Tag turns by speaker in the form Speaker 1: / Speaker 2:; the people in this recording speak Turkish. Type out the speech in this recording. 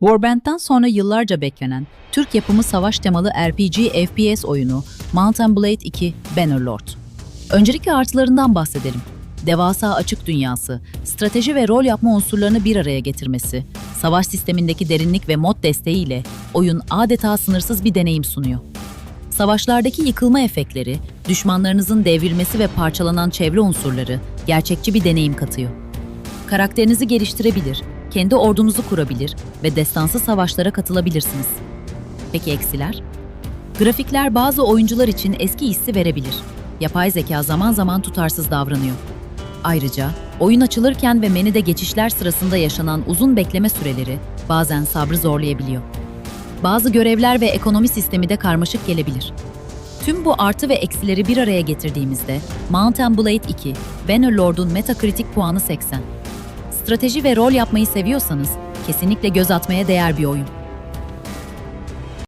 Speaker 1: Warband'den sonra yıllarca beklenen Türk yapımı savaş temalı RPG FPS oyunu Mount and Blade 2 Bannerlord. Öncelikle artılarından bahsedelim. Devasa açık dünyası, strateji ve rol yapma unsurlarını bir araya getirmesi, savaş sistemindeki derinlik ve mod desteğiyle oyun adeta sınırsız bir deneyim sunuyor. Savaşlardaki yıkılma efektleri, düşmanlarınızın devrilmesi ve parçalanan çevre unsurları gerçekçi bir deneyim katıyor. Karakterinizi geliştirebilir, kendi ordunuzu kurabilir ve destansı savaşlara katılabilirsiniz. Peki eksiler? Grafikler bazı oyuncular için eski hissi verebilir. Yapay zeka zaman zaman tutarsız davranıyor. Ayrıca oyun açılırken ve menüde geçişler sırasında yaşanan uzun bekleme süreleri bazen sabrı zorlayabiliyor. Bazı görevler ve ekonomi sistemi de karmaşık gelebilir. Tüm bu artı ve eksileri bir araya getirdiğimizde Mount and Blade 2, Bannerlord'un Metacritic puanı 80. Strateji ve rol yapmayı seviyorsanız kesinlikle göz atmaya değer bir oyun.